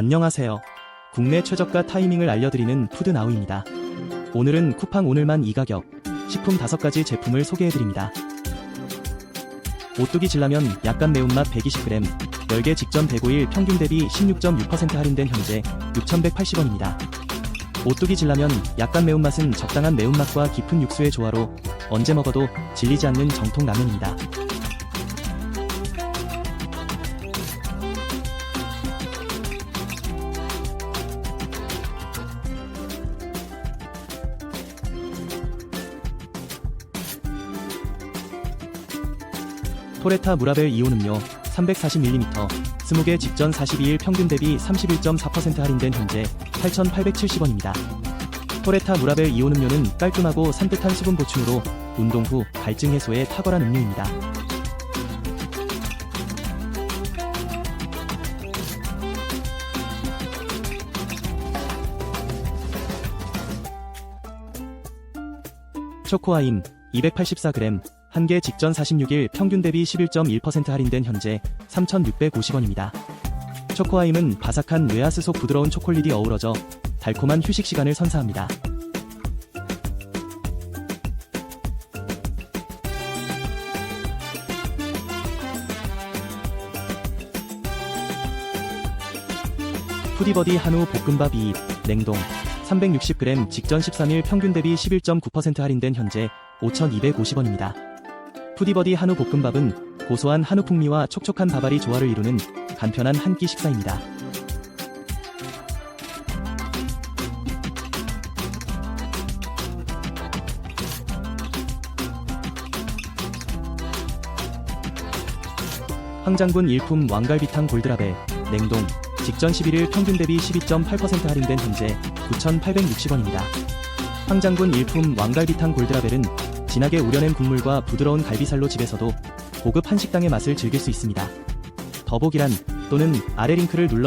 안녕하세요. 국내 최저가 타이밍을 알려드리는 푸드나우입니다. 오늘은 쿠팡 오늘만 이 가격, 식품 5가지 제품을 소개해드립니다. 오뚜기 진라면 약간 매운맛 120g, 10개 직전 105일 평균 대비 16.6% 할인된 현재 6,180원입니다. 오뚜기 진라면 약간 매운맛은 적당한 매운맛과 깊은 육수의 조화로 언제 먹어도 질리지 않는 정통 라면입니다. 토레타 무라벨 이온 음료 340ml 20개 직전 42일 평균 대비 31.4% 할인된 현재 8,870원입니다. 토레타 무라벨 이온 음료는 깔끔하고 산뜻한 수분 보충으로 운동 후 갈증 해소에 탁월한 음료입니다. 초코아임 284g, 한 개 직전 46일 평균 대비 11.1% 할인된 현재 3,650원입니다. 초코아임은 바삭한 웨하스 속 부드러운 초콜릿이 어우러져 달콤한 휴식 시간을 선사합니다. 푸디버디 한우 볶음밥 2 냉동 360g 직전 13일 평균 대비 11.9% 할인된 현재 5,250원입니다. 푸디버디 한우 볶음밥은 고소한 한우 풍미와 촉촉한 밥알이 조화를 이루는 간편한 한 끼 식사입니다. 황장군 일품 왕갈비탕 골드라벨 냉동 직전 11일 평균 대비 12.8% 할인된 현재 9,860원입니다. 황장군 일품 왕갈비탕 골드라벨은 진하게 우려낸 국물과 부드러운 갈비살로 집에서도 고급 한식당의 맛을 즐길 수 있습니다. 더보기란 또는 아래 링크를 눌러